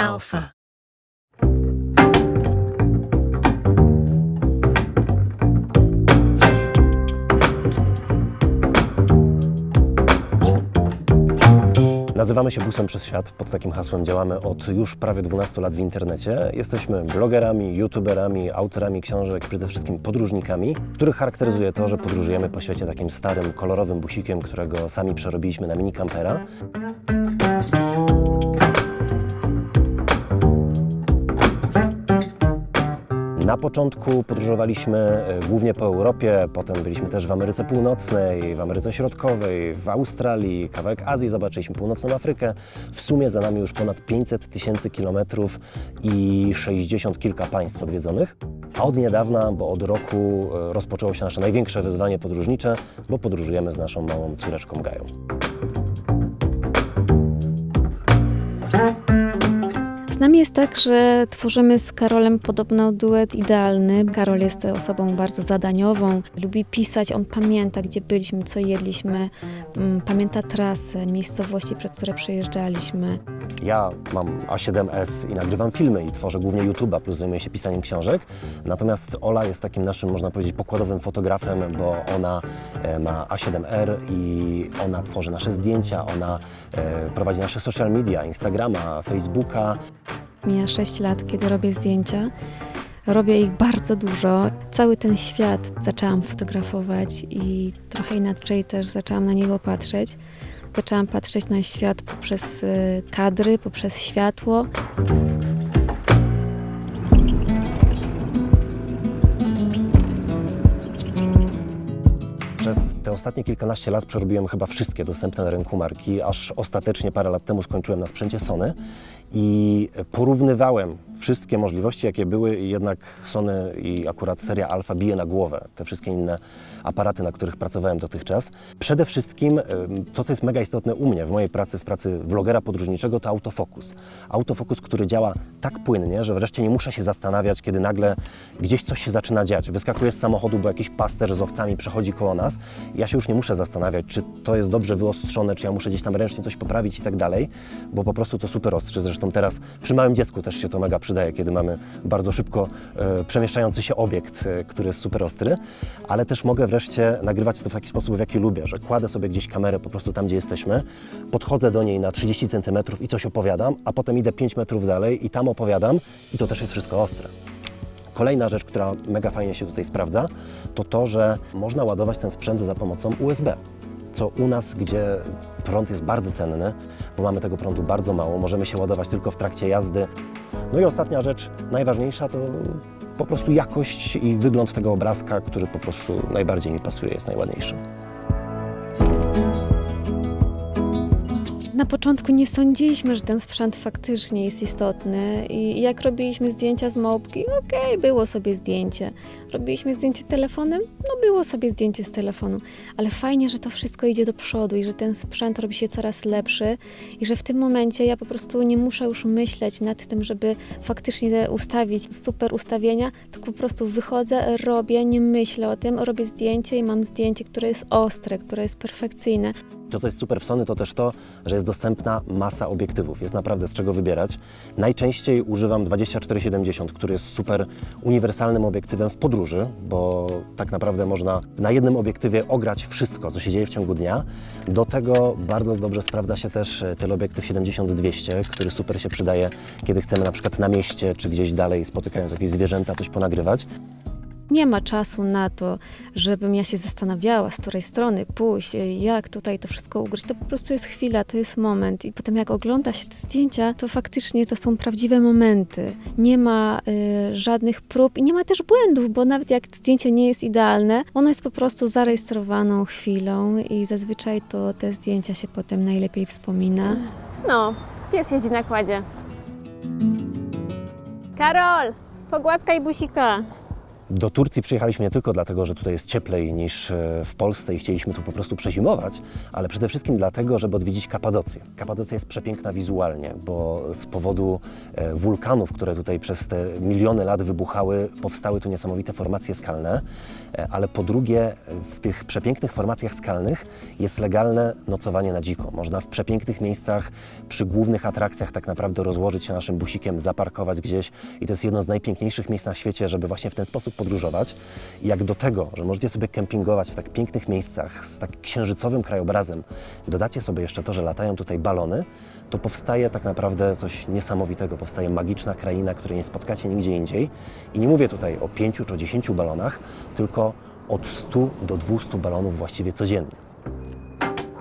Alpha. Nazywamy się Busem przez Świat. Pod takim hasłem działamy od już prawie 12 lat w internecie. Jesteśmy blogerami, youtuberami, autorami książek, przede wszystkim podróżnikami, których charakteryzuje to, że podróżujemy po świecie takim starym, kolorowym busikiem, którego sami przerobiliśmy na mini kampera. Na początku podróżowaliśmy e, głównie po Europie, potem byliśmy też w Ameryce Północnej, w Ameryce Środkowej, w Australii, kawałek Azji, zobaczyliśmy północną Afrykę. W sumie za nami już ponad 500 tysięcy kilometrów i 60 kilka państw odwiedzonych. A od niedawna, bo od roku e, rozpoczęło się nasze największe wyzwanie podróżnicze, bo podróżujemy z naszą małą córeczką Gają. Jest tak, że tworzymy z Karolem podobno duet idealny. Karol jest osobą bardzo zadaniową, lubi pisać, on pamięta, gdzie byliśmy, co jedliśmy, mm, pamięta trasy, miejscowości, przez które przejeżdżaliśmy. Ja mam A7S i nagrywam filmy i tworzę głównie YouTube'a, plus zajmuję się pisaniem książek. Natomiast Ola jest takim naszym, można powiedzieć, pokładowym fotografem, bo ona e, ma A7R i ona tworzy nasze zdjęcia, ona e, prowadzi nasze social media, Instagrama, Facebooka. Mija 6 lat, kiedy robię zdjęcia. Robię ich bardzo dużo. Cały ten świat zaczęłam fotografować i trochę inaczej też zaczęłam na niego patrzeć. Zaczęłam patrzeć na świat poprzez y, kadry, poprzez światło. Przez te ostatnie kilkanaście lat przerobiłem chyba wszystkie dostępne na rynku marki, aż ostatecznie parę lat temu skończyłem na sprzęcie Sony i porównywałem wszystkie możliwości, jakie były jednak Sony i akurat seria Alpha bije na głowę te wszystkie inne aparaty, na których pracowałem dotychczas. Przede wszystkim to, co jest mega istotne u mnie w mojej pracy, w pracy vlogera podróżniczego, to autofokus. Autofokus, który działa tak płynnie, że wreszcie nie muszę się zastanawiać, kiedy nagle gdzieś coś się zaczyna dziać. Wyskakuję z samochodu, bo jakiś pasterz z owcami przechodzi koło nas. Ja się już nie muszę zastanawiać, czy to jest dobrze wyostrzone, czy ja muszę gdzieś tam ręcznie coś poprawić i tak dalej, bo po prostu to super ostrzy. Zresztą teraz przy małym dziecku też się to mega przydaje, kiedy mamy bardzo szybko e, przemieszczający się obiekt, e, który jest super ostry, ale też mogę wreszcie nagrywać to w taki sposób, w jaki lubię, że kładę sobie gdzieś kamerę po prostu tam, gdzie jesteśmy, podchodzę do niej na 30 cm i coś opowiadam, a potem idę 5 metrów dalej i tam opowiadam i to też jest wszystko ostre. Kolejna rzecz, która mega fajnie się tutaj sprawdza, to to, że można ładować ten sprzęt za pomocą USB. Co u nas, gdzie prąd jest bardzo cenny, bo mamy tego prądu bardzo mało, możemy się ładować tylko w trakcie jazdy. No i ostatnia rzecz, najważniejsza, to po prostu jakość i wygląd tego obrazka, który po prostu najbardziej mi pasuje, jest najładniejszy. Na początku nie sądziliśmy, że ten sprzęt faktycznie jest istotny i jak robiliśmy zdjęcia z małpki, okej, było sobie zdjęcie. Robiliśmy zdjęcie telefonem, no było sobie zdjęcie z telefonu, ale fajnie, że to wszystko idzie do przodu i że ten sprzęt robi się coraz lepszy i że w tym momencie ja po prostu nie muszę już myśleć nad tym, żeby faktycznie ustawić super ustawienia, tylko po prostu wychodzę, robię, nie myślę o tym, robię zdjęcie i mam zdjęcie, które jest ostre, które jest perfekcyjne. To, co jest super w Sony, to też to, że jest dostępna masa obiektywów. Jest naprawdę z czego wybierać. Najczęściej używam 24-70, który jest super uniwersalnym obiektywem w podróży, bo tak naprawdę można na jednym obiektywie ograć wszystko, co się dzieje w ciągu dnia. Do tego bardzo dobrze sprawdza się też e, teleobiektyw 70-200, który super się przydaje, kiedy chcemy na przykład na mieście czy gdzieś dalej, spotykając jakieś zwierzęta, coś ponagrywać. Nie ma czasu na to, żebym ja się zastanawiała, z której strony pójść, jak tutaj to wszystko ugryźć. To po prostu jest chwila, to jest moment. I potem jak ogląda się te zdjęcia, to faktycznie to są prawdziwe momenty. Nie ma y, żadnych prób i nie ma też błędów, bo nawet jak zdjęcie nie jest idealne, ono jest po prostu zarejestrowaną chwilą i zazwyczaj to te zdjęcia się potem najlepiej wspomina. No, pies jeździ na kładzie. Karol, pogłaskaj busika. Do Turcji przyjechaliśmy nie tylko dlatego, że tutaj jest cieplej niż e, w Polsce i chcieliśmy tu po prostu przezimować, ale przede wszystkim dlatego, żeby odwiedzić Kapadocję. Kapadocja jest przepiękna wizualnie, bo z powodu e, wulkanów, które tutaj przez te miliony lat wybuchały, powstały tu niesamowite formacje skalne, e, ale po drugie w tych przepięknych formacjach skalnych jest legalne nocowanie na dziko. Można w przepięknych miejscach, przy głównych atrakcjach tak naprawdę rozłożyć się naszym busikiem, zaparkować gdzieś i to jest jedno z najpiękniejszych miejsc na świecie, żeby właśnie w ten sposób podróżować. I jak do tego, że możecie sobie kempingować w tak pięknych miejscach z tak księżycowym krajobrazem, dodacie sobie jeszcze to, że latają tutaj balony, to powstaje tak naprawdę coś niesamowitego. Powstaje magiczna kraina, której nie spotkacie nigdzie indziej. I nie mówię tutaj o pięciu czy o dziesięciu balonach, tylko od 100 do 200 balonów właściwie codziennie.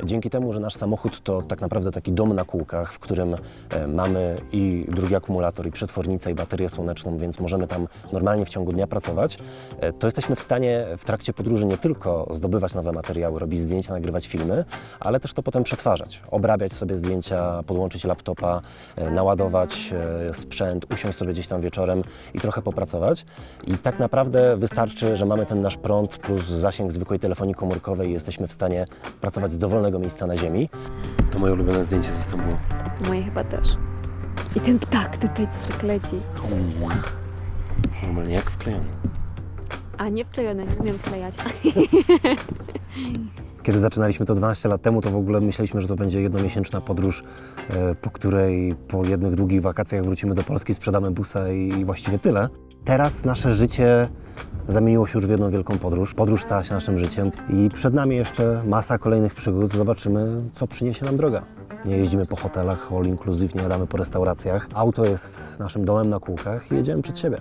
Dzięki temu, że nasz samochód to tak naprawdę taki dom na kółkach, w którym e, mamy i drugi akumulator, i przetwornicę, i baterię słoneczną, więc możemy tam normalnie w ciągu dnia pracować, e, to jesteśmy w stanie w trakcie podróży nie tylko zdobywać nowe materiały, robić zdjęcia, nagrywać filmy, ale też to potem przetwarzać, obrabiać sobie zdjęcia, podłączyć laptopa, e, naładować sprzęt, usiąść sobie gdzieś tam wieczorem i trochę popracować. I tak naprawdę wystarczy, że mamy ten nasz prąd plus zasięg zwykłej telefonii komórkowej i jesteśmy w stanie pracować z dowolnego miejsca na Ziemi. To moje ulubione zdjęcie ze Stambułu. Moje chyba też. I ten ptak tutaj, co tak leci. Normalnie jak wklejony. A nie wklejone, nie umiem wklejać. Kiedy zaczynaliśmy to 12 lat temu, to w ogóle myśleliśmy, że to będzie jednomiesięczna podróż, e, po której po jednych długich wakacjach wrócimy do Polski, sprzedamy busa i właściwie tyle. Teraz nasze życie zamieniło się już w jedną wielką podróż. Podróż stała się naszym życiem i przed nami jeszcze masa kolejnych przygód. Zobaczymy, co przyniesie nam droga. Nie jeździmy po hotelach all inclusive, nie jadamy po restauracjach. Auto jest naszym domem na kółkach i jedziemy przed siebie.